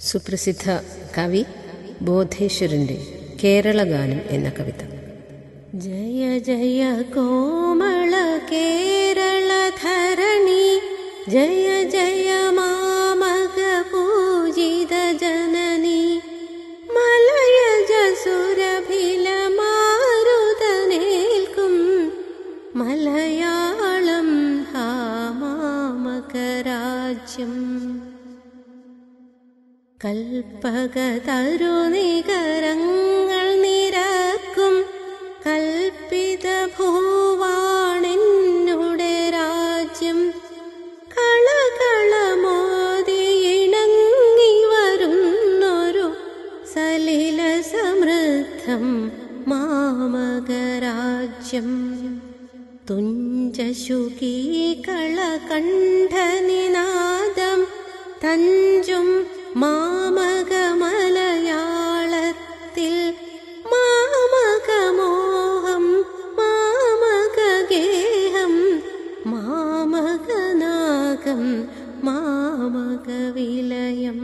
സുപ്രസിദ്ധ കവി ബോധേശ്വരന്റെ കേരളഗാനം എന്ന കവിത. ജയ ജയ കോമള കേരള ധരണി ജയ ജയ മാമക പൂജിത ജനനി മലയജ സുരഭില മാരുതനേൽക്കും മലയാളം ഹാ മാമകരാജ്യം കൽപ്പകതരുനികരങ്ങൾ നിരക്കും കൽപ്പിത ഭൂവാണെന്നുടെ രാജ്യം. കളകളമോതി ഇണങ്ങി വരുന്നൊരു സലില സമൃദ്ധം മാമകരാജ്യം. തുഞ്ചശുകീ കളകണ്ഠനിനാദം തഞ്ചും മാമകമലയാളത്തിൽ മാമകമോഹം മാമകഗേഹം മാമകനാഗം മാമകവിലയം